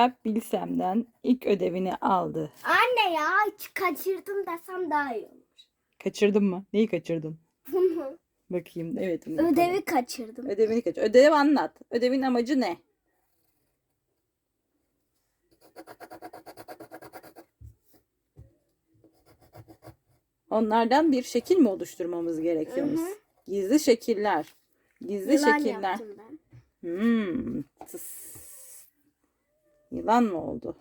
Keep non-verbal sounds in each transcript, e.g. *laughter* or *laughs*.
Gökalp Bilsem'den ilk ödevini aldı. Anne ya hiç kaçırdım desem daha iyi olur. Kaçırdın mı? Neyi kaçırdın? Bunu. Bakayım. Evet. bunu bakalım. Ödevi kaçırdım. Ödevini kaç. Ödev anlat. Ödevin amacı ne? Onlardan bir şekil mi oluşturmamız gerekiyormuş? Hı hı. Gizli şekiller. Gizli Yılan şekiller. yaptım ben. Hmm. tıs. Yılan mı oldu?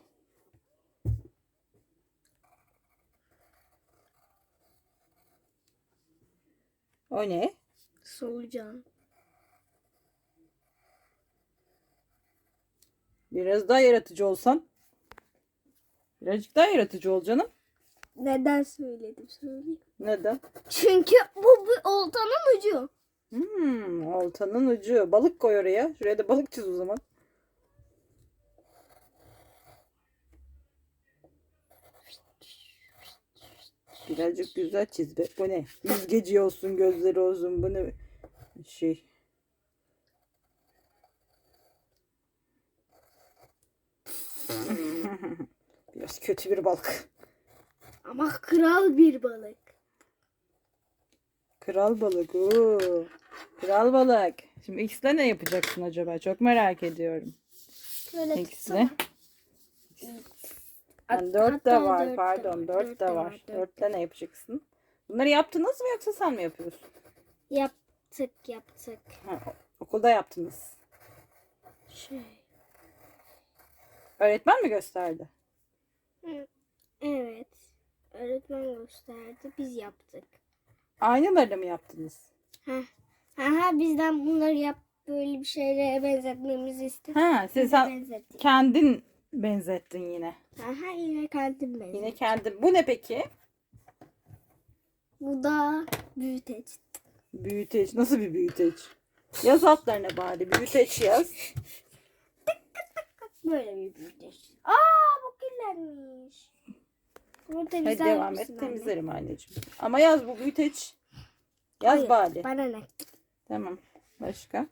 O ne? Solucan. Biraz daha yaratıcı olsan. Birazcık daha yaratıcı ol canım. Neden söyledim söyleyeyim. Neden? Çünkü bu bir oltanın ucu. Hmm, oltanın ucu. Balık koy oraya. Şuraya da balık çiz o zaman. Birazcık güzel çiz be. Bu ne? Yüzgeci olsun, gözleri olsun. Bu ne? Şey. *laughs* Biraz kötü bir balık. Ama kral bir balık. Kral balık. Oo. Kral balık. Şimdi X'le ne yapacaksın acaba? Çok merak ediyorum. Şöyle X'le. tutsana. Yani dört de var. dört Pardon. Dört dört de var. var, dört Dörtle ne yapacaksın? Bunları yaptınız mı yoksa sen mi yapıyorsun? Yaptık yaptık. Ha, okulda yaptınız. Şey. Öğretmen mi gösterdi? Evet. Öğretmen gösterdi. Biz yaptık. Aynılarını mı yaptınız? Heh. Aha bizden bunları yap böyle bir şeylere benzetmemizi istedi. Ha, siz sen kendin benzettin yine. Aha yine kendim benzettim. Yine kendin. Bu ne peki? Bu da büyüteç. Büyüteç. Nasıl bir büyüteç? Yaz altlarına bari. Büyüteç yaz. Böyle bir büyüteç. Aa bu kirlenmiş. Bunu Hadi temizler devam misin et. anne? Temizlerim anneciğim. Ama yaz bu büyüteç. Yaz Hayır, bari. Bana ne? Tamam. Başka?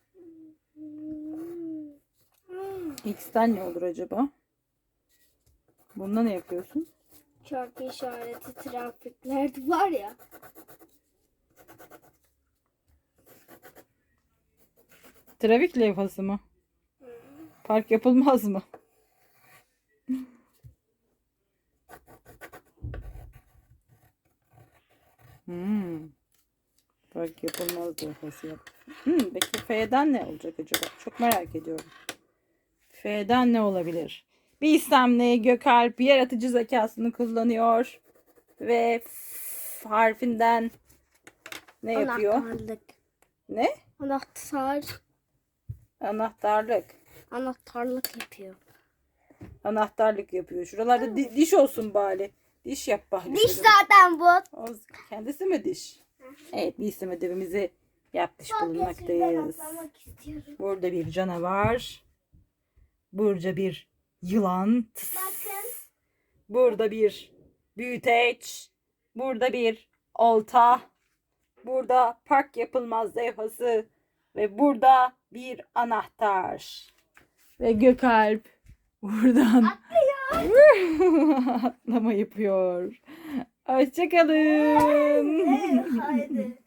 X'ten ne olur acaba? Bunda ne yapıyorsun? Çarpı işareti trafiklerde var ya. Trafik levhası mı? Park yapılmaz mı? Hmm. Park yapılmaz levhası yap. Hmm, peki F'den ne olacak acaba? Çok merak ediyorum. F'den ne olabilir? Bir istemli Gökalp yaratıcı zekasını kullanıyor. Ve harfinden ne yapıyor? Anahtarlık. Ne? Anahtar. Anahtarlık. Anahtarlık yapıyor. Anahtarlık yapıyor. Şuralarda di- diş olsun bari. Diş yap bari. Diş şurada. zaten bu. O kendisi mi diş? Evet bir isim ödevimizi yapmış bulunmaktayız. Burada bir canavar. Burada bir yılan. Tıs. Bakın. Burada bir büyüteç. Burada bir olta. Burada park yapılmaz levhası. Ve burada bir anahtar. Ve Gökalp buradan *laughs* atlama yapıyor. Hoşçakalın. Haydi.